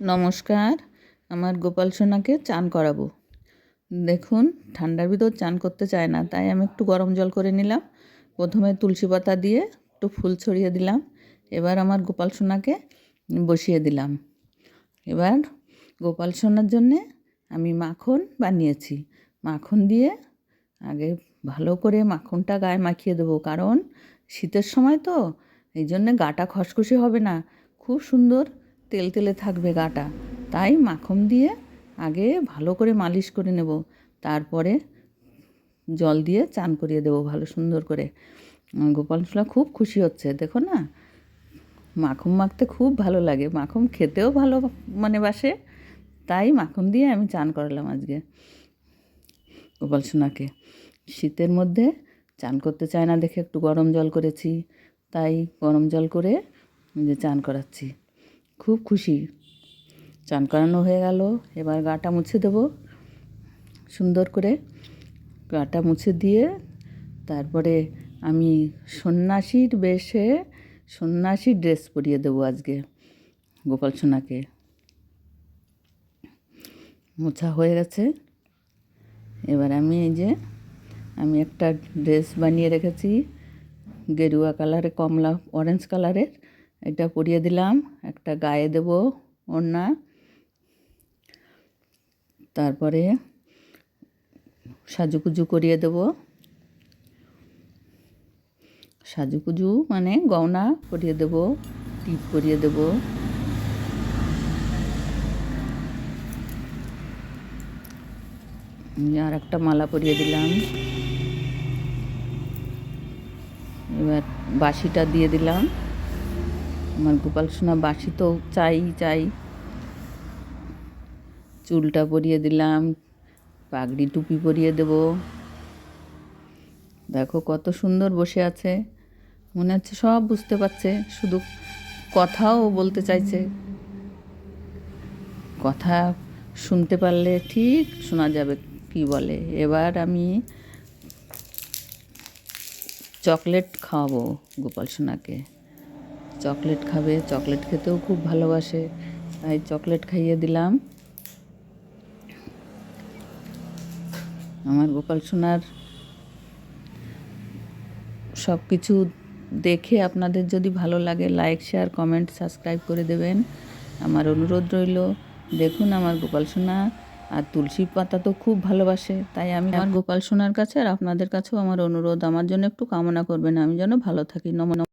নমস্কার, আমার গোপাল সোনাকে চান করাবো। দেখুন, ঠান্ডার ভিতর চান করতে চায় না, তাই আমি একটু গরম জল করে নিলাম। প্রথমে তুলসী পাতা দিয়ে একটু ফুল ছড়িয়ে দিলাম। এবার আমার গোপাল সোনাকে বসিয়ে দিলাম। এবার গোপাল সোনার জন্যে আমি মাখন বানিয়েছি। মাখন দিয়ে আগে ভালো করে মাখনটা গায়ে মাখিয়ে দেবো, কারণ শীতের সময় তো এই জন্যে গাটা খসখসে হবে না। খুব সুন্দর তেল তেলে থাকবে গাটা। তাই মাখন দিয়ে আগে ভালো করে মালিশ করে নেব। তারপরে জল দিয়ে চান করিয়ে দেবো ভালো সুন্দর করে। গোপাল সোনা খুব খুশি হচ্ছে, দেখো না? মাখন মাখতে খুব ভালো লাগে। মাখন খেতেও ভালো মানে বাসে। তাই মাখন দিয়ে আমি চান করালাম আজকে। গোপাল সোনাকে। শীতের মধ্যে চান করতে চায় না দেখে একটু গরম জল করেছি। তাই গরম জল করে যে চান করাচ্ছি। খুব খুশি। চান করানো হয়ে গেল। এবার গাটা মুছে দেবো। সুন্দর করে গাটা মুছে দিয়ে তারপরে আমি সন্ন্যাসীর বেশে সন্ন্যাসীর ড্রেস পরিয়ে দেবো আজকে গোপাল সোনাকে। মোছা হয়ে গেছে। এবার আমি এই যে আমি একটা ড্রেস বানিয়ে রেখেছি। গেরুয়া কালারে কমলা অরেঞ্জ কালারের। এটা পরিয়ে দিলাম, একটা গায়ে দেব ওড়না। তারপরে সাজুকুজু করিয়ে দেব। সাজুকুজু মানে গয়না পরিয়ে দেব, টিপ পরিয়ে দেব। আর একটা মালা পরিয়ে দিলাম। এবার বাসিটা দিয়ে দিলাম। আমার গোপাল সোনা বাসি তো চাই চাই। চুলটা পরিয়ে দিলাম, পাগড়ি টুপি পরিয়ে দেব। দেখো কত সুন্দর বসে আছে। মনে হচ্ছে সব বুঝতে পারছে, শুধু কথাও বলতে চাইছে। কথা শুনতে পারলে ঠিক শোনা যাবে, কি বলে। এবার আমি চকলেট খাওয়াবো গোপাল সোনাকে। চকলেট খাবে। চকলেট খেতেও খুব ভালোবাসে। তাই চকলেট খাইয়ে দিলাম। আমার গোপাল সোনার সব কিছু দেখে আপনাদের যদি ভালো লাগে লাইক শেয়ার কমেন্ট সাবস্ক্রাইব করে দেবেন। আমার অনুরোধ রইল, দেখুন আমার গোপাল সোনা আর তুলসী পাতা তো খুব ভালোবাসে, তাই আমি আমার গোপাল সোনার কাছে আর আপনাদের কাছেও আমার অনুরোধ। আমার জন্য একটু কামনা করবেন। আমি যেন ভালো থাকি। নম